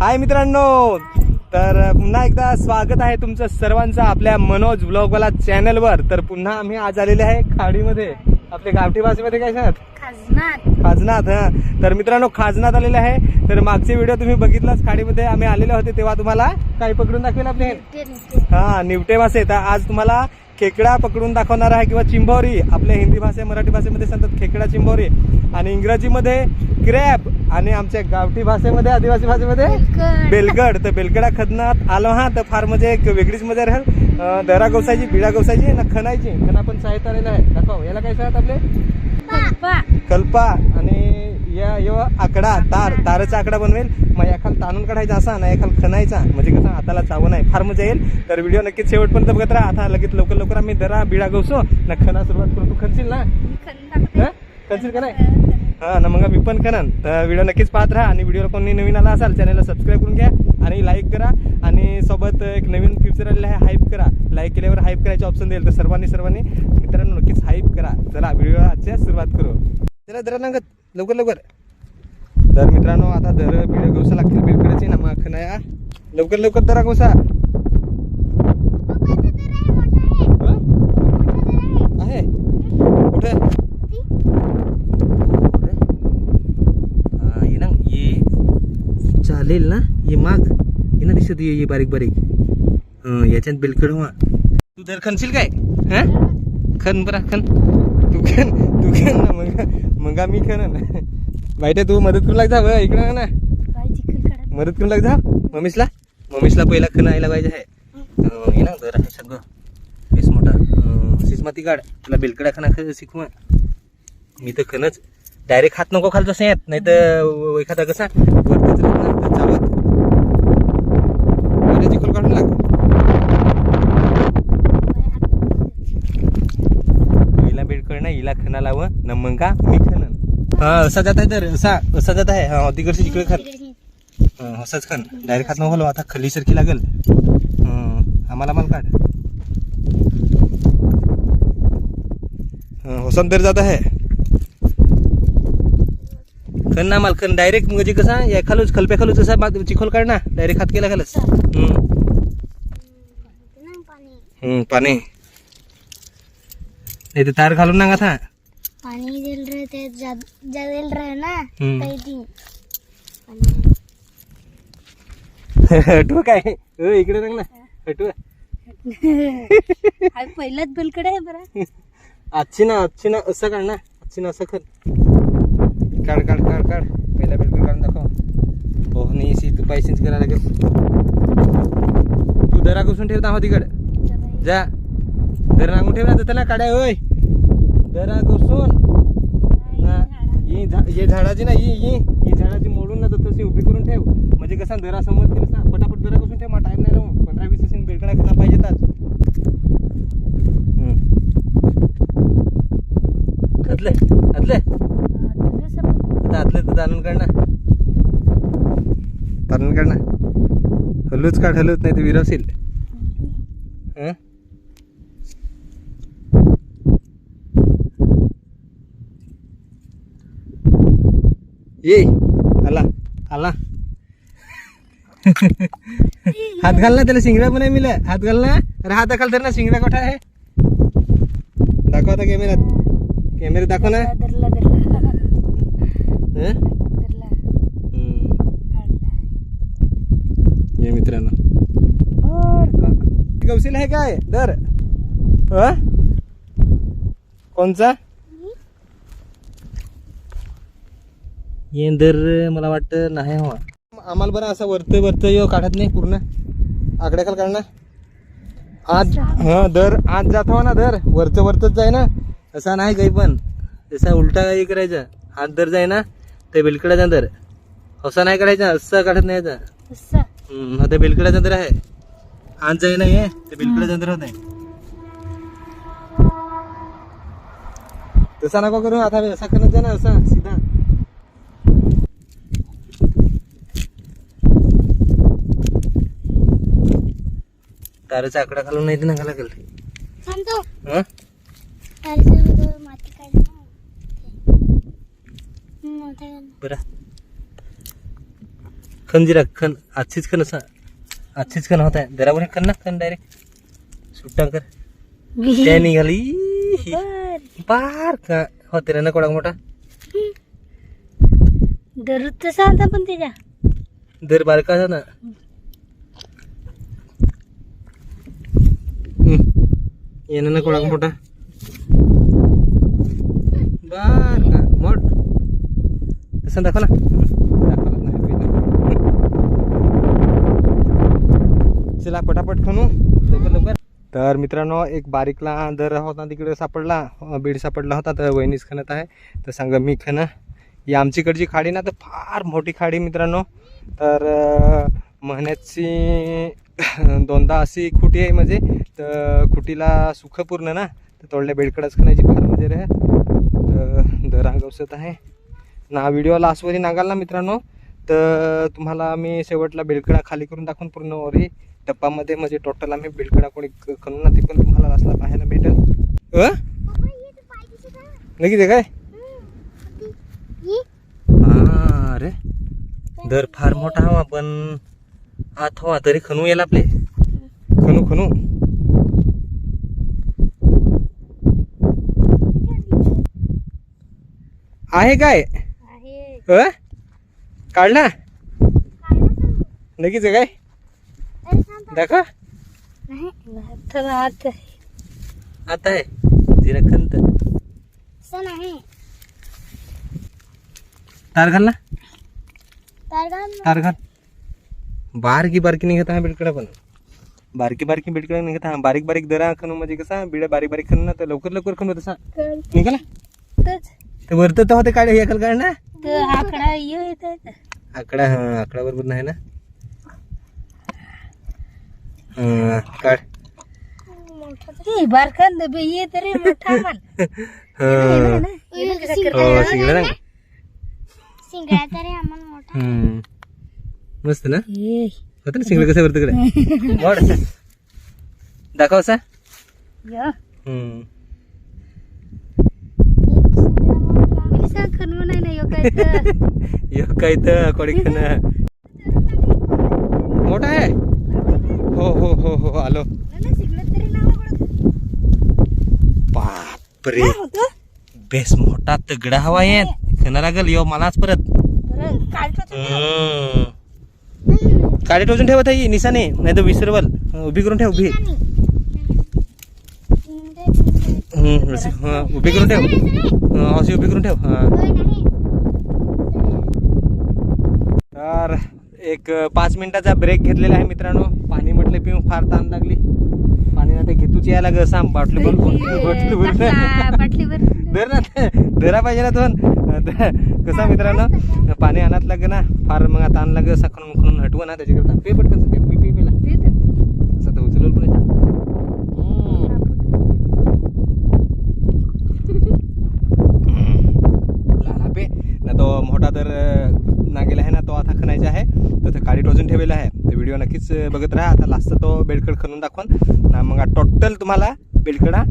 हाय मित्रांनो. तर पुन्हा एकदा स्वागत आहे तुमचं सर्वांचं आपल्या मनोज ब्लॉगवाला चॅनलवर तर पुन्हा आम्ही आज आलेले आहे खाडीमध्ये. आपल्या गावठी भाषेमध्ये काय सांगत? खाजनात. खाजनाथ हा. तर मित्रांनो खाजनाथ आलेले आहे. तर मागचे व्हिडिओ तुम्ही बघितलाच खाडीमध्ये. आम्ही आलेले होते तेव्हा तुम्हाला काय पकडून दाखवेल आपले. हा निवटे मासे तर आज तुम्हाला खेकडा पकडून दाखवणार आहे किंवा चिंबोरी आपल्या हिंदी भाषे मराठी भाषेमध्ये सांगतात खेकडा चिंबोरी. आणि इंग्रजीमध्ये क्रॅप आणि आमच्या गावठी भाषेमध्ये आदिवासी भाषेमध्ये. बेलगड. तर बेलगडा खदनात आलो हा तर फार म्हणजे एक वेगळीच मजा राहील. दरा गवसायची बिडा गवसायची ना खणायची खणा पण साहित्य आलेलं आहे. दाखव याला काय सांगत आपले. कल्पा आणि या यो आकडा तार. ताराचा आकडा बनवेल. मग एखाल ताणून काढायचा असा ना एखाल खणायचा. म्हणजे कसं हाताला चावं नाही फार मजा येईल. तर व्हिडिओ नक्कीच शेवटपर्यंत बघत राहा. आता लगेच लवकर लवकर आम्ही दरा बिडा गवसो. ना खणा सुरुवात करू. तू खणशील ना. हा? खणशील का नाही? हा ना मग मी पण करण तर व्हिडिओ नक्कीच पाहत राहा. आणि व्हिडिओला कोणी नवीन आला असाल चॅनलला सबस्क्राईब करून घ्या. आणि लाईक करा. आणि सोबत एक नवीन फीचर आलेलं आहे हाईप करा. लाईक केल्यावर हाईप करायचे ऑप्शन देईल. तर सर्वांनी सर्वांनी मित्रांनो नक्कीच हाईप करा. चला व्हिडिओ आजच्या सुरुवात करू. चला जरा ना लवकर लवकर. तर मित्रांनो आता दर व्हिडिओ गवसा लागतील. बिलकडाची ना मग खनाया लवकर लवकर दरा गवसा हा? आहे. कुठे? हा, ये ना ये. चालेल ना? ये माग. ये ना दिसत ये ये बारीक बारीक. याच्यात बिलकड तू दर खणशील काय? हा? खन बरा खन तू खन तू खन ना मग मग मी खन माहिती तू मदत करू लाग जा बरं, इकडं ना. मदत करू लाग जा मम्मीसला? मम्मीसला पहिला खण यायला पाहिजे आहे. ये ना आहे सगळं. बेस मोठा अं, अशीच माती काढ. तुला बेलकडा खाना ख- शिकवा मी तर खनच डायरेक्ट हात नको खालतो येत. नाही तर एखादा कसा वरतीच राहत ना तर चावत अरे चिखल काढून लाग हिला हिला खना लाव न मग का मी खनन हा असा जात आहे तर असा असा जात आहे. हा तिकडची तिकडे खाल हं, असंच खान डायरेक्ट हात नको आता खलीसारखी लागल. हं, आम्हाला माल काढ. हं, होसन तर जात आहे. खन ना माल खन डायरेक्ट म्हणजे कसा या खालूच खलप्या खालूच असा चिखल काढ ना. डायरेक्ट हात केला खालच. पाणी. हं, तर तार घालून ना था. पानी जल रहे थे जा- जल रहे ना हम्म. कई थी हटू काय? अ, इकडे रंग ना. हटू. पहिलाच बेलकडे आहे बरं. आजची ना आजची ना असं काढ ना. आजची ना असं कर. काढ काढ काढ काढ. पहिला बिलकुल काढून दाखव. हो नाही सी तू पैसेच करायला लागेल. तू दरा घुसून ठेवता हो तिकडे. जा. दर रांगून ठेव ना त्याला काढाय होय दरा घुसून ना ही झा हे झाडाची ना ही ही ही झाडाची मोडून ना तर तशी उभी करून ठेव. म्हणजे कसा दरा समज केलं ना पटापट दरा घुसून ठेव मग टाइम नाही राहू पंधरा वीस असेल बेलकडा खाला पाहिजे आज. घातले घातले आतले तर ताणून काढ ना. ताणून काढ ना. हलूच काढ हलूच नाही तर विरवशील हं? ये आला आला हात घाल ना त्याला शिंगडा पण आहे मिला हात घाल ना अरे हात घाल तर ना शिंगडा कोठा आहे दाखव आता कॅमेऱ्यात कॅमेऱ्यात दाखव ना ये मित्रांनो बर का गवसील आहे काय दर? कोणचा ये दर मला वाटतं नाही हवा. आम्हाला बरं असं वरत वरत यो काढत नाही पूर्ण. आकड्या खाल काढ ना आज हा दर आज जात हवा ना दर. वरचं वरतच जाय ना. असा नाही काही पण. जसा उलटा हे करायचा हात दर जाय ना ते बिलकडाचा दर. असा नाही काढायचा असं काढत नाही याचा असं. हम्म, आता बेलकडा चंद्र आहे. आज जाई नाही आहे ते बेलकडा चंद्र होत आहे तसा नको करू आता असा करत जा ना असा सीधा. ताराचा आकडा घालून नाही ना घाला लागेल. सांगतो हं? माती बरं. खन खन आजचीच खन आजचीच खन होत आहे दरावर खन ना खन डायरेक्ट सुट्टा कर त्या निघाली. पार का? होते रे ना कोडा मोठा? दररोज तसा होता पण त्याच्या. दर बारका ना. येणं ना कोडा मोठा बार का मोड तसं दाखव ना दाखवत नाही पहिला. चला पटापट खणू लवकर लवकर तर मित्रांनो एक बारीकला दर होता तिकडे सापडला. बीड सापडला होता तर वहिनीच खणत आहे. तर सांगा मी खणं. ही आमच्याकडची खाडी ना तर फार मोठी खाडी मित्रांनो. तर महिन्याची दोनदा अशी खुटी आहे म्हणजे तर खुटीला सुख पूर्ण ना. तर तोडल्या बेडकडाच खणायची फार मजा रे तर दर अंगवसत आहे. ना व्हिडिओ लास्टवरी नागाल ना मित्रांनो. तर तुम्हाला मी शेवटला बेलकडा खाली करून दाखवून पूर्ण वरी टप्पामध्ये म्हणजे टोटल आम्ही बेलकडा कोणी करून ना ते पण तुम्हाला लास्टला पाहायला भेटेल. अ? लगेच आहे काय? हा अरे. दर फार मोठा हवा पण हात हवा तरी खणू येईल आपले. खणू खणू. आहे काय? काढला? लगेच आहे काय? दाखवा. आता आहे. जिरा खंत. तार घाल ना. तार घाल. बारकी बारकी निघत आहे बिडकडं पण बारकी बारकी बिडकडं निघत आहे बारीक बारीक दरा खणू म्हणजे कसा बिड्या बारीक बारीक खणू ना तर लवकर लवकर खणू तसा निघाला ते वरतं तर होते काढ हे काढ ना आकडा आकडा हा आकडा बरोबर नाही ना हा, काढ हे बारकान दबे ये तरी मोठा माल हा. हो शिंगडा ना सिंगडा तरी आम्हाला मोठा हम्म. मस्त ना? होतं ना शिंगडा कसं वरतं कडे वाढ दाखव या. यो काय तर यो काय तर. कोडी खाणं मोठा आहे? हो हो हो हो आलो. बापरे. बेस मोठा तगडा हवा येत खणा लागल यो मलाच परत. काडी टोचून ठेवत आहे निसाने नाही तर विसरवल उभी करून ठेव उभी. हा, उभी करून ठेव. हा, अशी उभी करून ठेव हा. तर एक पाच मिनिटाचा ब्रेक घेतलेला आहे मित्रांनो. पाणी म्हटलं पिऊन फार ताण लागली. पाणी ना ते घेतूच यायला ग सांग बाटली भर बाटली भर. धर ना. धरा पाहिजे ना दोन कसा मित्रांनो? पाणी आणत लागे ना फार मग आता आणला ग सखून मुखून हटवं ना त्याच्याकरता. पे पटकन पे मी पे पेला असं तर उचलवलं पण पे. ना तो मोठा तर नागेला आहे ना तो आता खणायचा आहे. तर ते काडी टोचून ठेवलेला आहे. तर व्हिडिओ नक्कीच बघत राहा. आता लास्ट तो बेडकड खणून दाखवून. ना मग टोटल तुम्हाला बेडकडा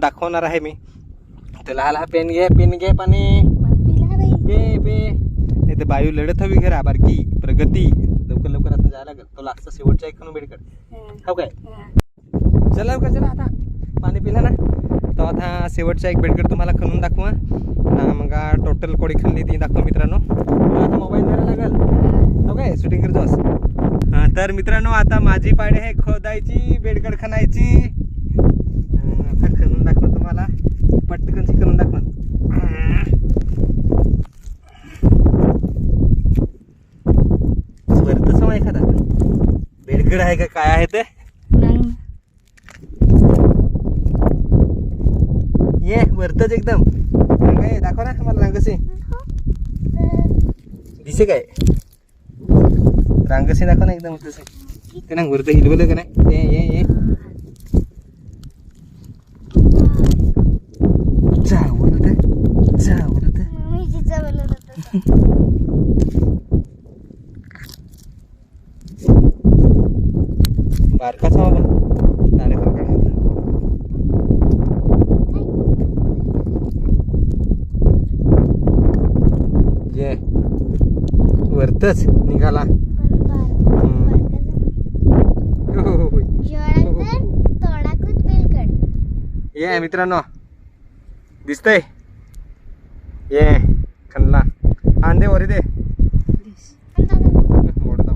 दाखवणार आहे मी. तर लाल हा पेन घे पेन घे पाणी. पे पे. नाही तर बायू लढत हवी घरा बारकी. प्रगती. लवकर लवकर आता जायला लागेल. तो लास्टचा शेवटचा एक खणून हो काय? चला हो लवकर चला आता. पाणी पिला ना. तो आता शेवटचा एक बेडकड तुम्हाला खणून दाखवा मग टोटल कोडी खणली ती दाखवा मित्रांनो. आता मोबाईल धरायला लागेल. हो काय? शूटिंग करतो तर मित्रांनो आता माझी पाडी आहे खोदायची बेडकड खणायची हा, आता खणून दाखवा तुम्हाला पटकनची खणून दाखवा वरतच हवा एखादा बेडकड आहे का काय आहे ते? ये वरतच एकदम. रंग आहे दाखव ना मला रांगसी. दिसे काय? रांगसी दाखव ना एकदम तसे ते ना वरत हिलवलं का नाही? ये ये ये. जा वरत जा वरत बारकाच हवा पण तारे काढायचा ये वरतच निघाला पण बार- हम्म. बारका झाला. हो, हो, हो. जेवढा तर तोडाकूच बेलकड ये मित्रांनो. दिसतंय. ये. खनला अंडे वरी दे आणि दादा मोडता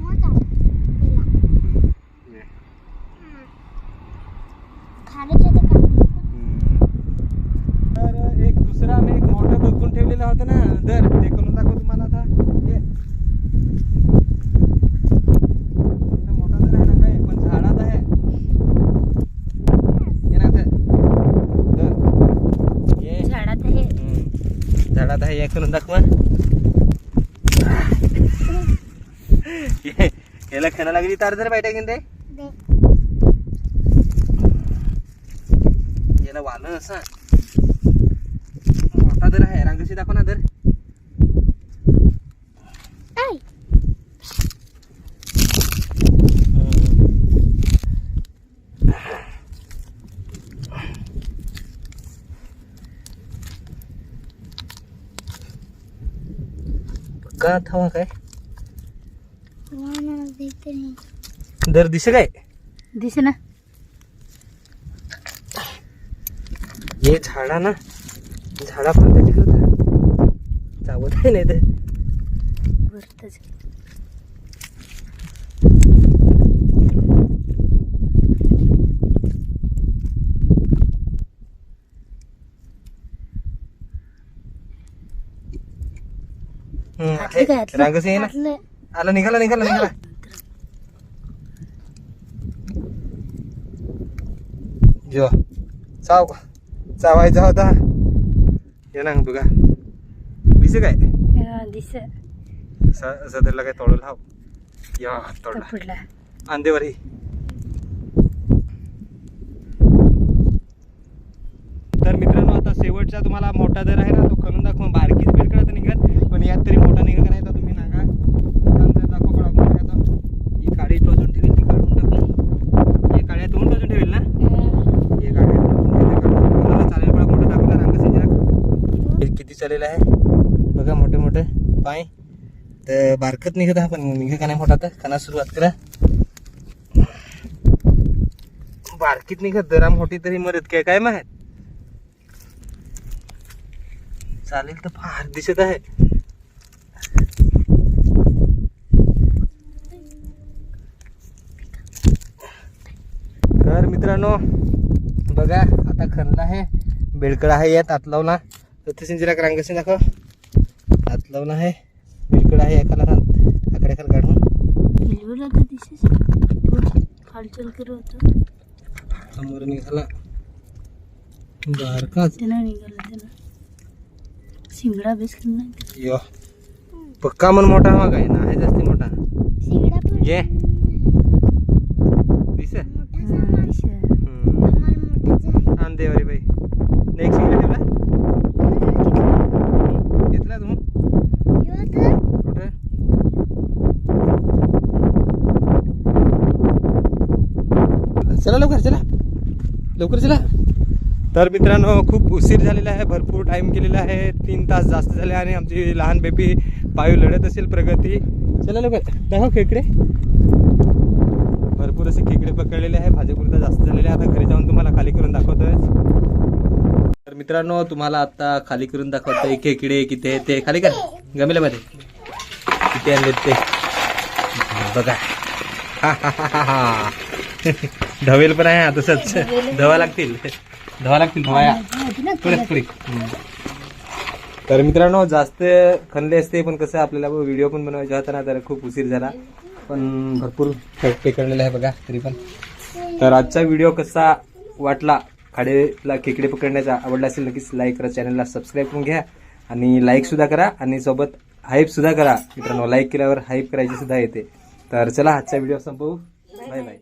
मोठा पेला खाण्याच्या ते काम तर एक दुसरा मी एक मोठं बघून ठेवलेलं होतं ना दर ते करून दाखव तुम्हाला आता ये हा मोठा दर आहे ना काय पण झाडात आहे ये ना ते. दर. ये झाडात आहे हम्म. झाडात आहे हे करून दाखवा ये, याला खायला लागली तार जर बैठक ते याला वालं असा. मोठा दर आहे रांगशी दाखव ना दर का थावा काय? दर दिसे काय? दिसे ना. हे झाडा ना झाडा पण त्याची करता चावत आहे नाही तर. आहे ना आला निघाला निघाला निघाला. जो चाव का चावायचा होता. ये ना बघा. दिसे काय? दिसे. असं असं त्याला काय तोडलं हाव या तोडला. पडला अंधेवरी तर मित्रांनो आता शेवटचा तुम्हाला मोठा दर आहे ना तो करून दाखवा बारकीच बेलकडे तर निघत पण यात तरी मोठा निघत नाही तर तुम्ही नागा नंतर दाखवा पडा मोठा आहे तो. ही काळी टोचून ठेवेल ती काढून टाकू हे काळ्या दोन टोचून ठेवेल ना हे काढ्या टोचून ठेवेल ते काढून कोणाला चालेल पडा मोठं दाखवला रंग सिंजरा आहे. बघा मोठे मोठे पाय. तर बारकत निघत आहे पण निघत का नाही मोठा तर? खाना सुरुवात करा. बारकीत निघत दरा मोठी तरी मरत काय काय माहीत? चालेल तर फार दिसत आहे. तर मित्रांनो बघा आता खणला आहे. बेडकडा आहे यात आत लावला तर तसे जरा रांगसे दाखव. आत लावला आहे. बेडकडा आहे एकाला आकडे खाल काढून. होतं समोर निघाला. बारकाच शिंगडा बेस यो. पक्का मन मोठा मग आहे ना? आहे जास्ती मोठा. ये दिस आणते वरी बाई नेक्स्ट शिंगला ठेवला घेतला तू कुठे चला लवकर चला लवकर चला तर मित्रांनो खूप उशीर झालेला आहे भरपूर टाइम केलेला आहे तीन तास जास्त झाले आणि आमची लहान बेबी पायू लढत असेल प्रगती. चला लवकर दाखव खेकडे. भरपूर असे खेकडे पकडलेले आहे भाजीपुरता जास्त झालेले आहे. आता घरी जाऊन तुम्हाला खाली करून दाखवतोय. तर मित्रांनो तुम्हाला आता खाली करून दाखवतोय खेकडे किती आहे ते. खाली कर गमेल्यामध्ये किती आणले ते. बघा. हा, हा, हा, हा. धवेल पण आहे हा तसंच धवा लागतील. धवा लागतील धवाया पुढे पुढे. तर मित्रांनो जास्त खणले असते पण कसं आपल्याला व्हिडिओ पण बनवायचा होता ना तर खूप उशीर झाला. पण भरपूर पकडलेला आहे बघा तरी पण. तर आजचा व्हिडिओ कसा वाटला खाडेला खेकडे पकडण्याचा आवडला असेल नक्कीच लाईक करा चॅनलला सबस्क्राईब करून घ्या. आणि लाईक सुद्धा करा आणि सोबत हाईप सुद्धा करा. मित्रांनो लाईक केल्यावर हाईप करायची सुद्धा येते. तर चला आजचा व्हिडिओ संपवू. Bye bye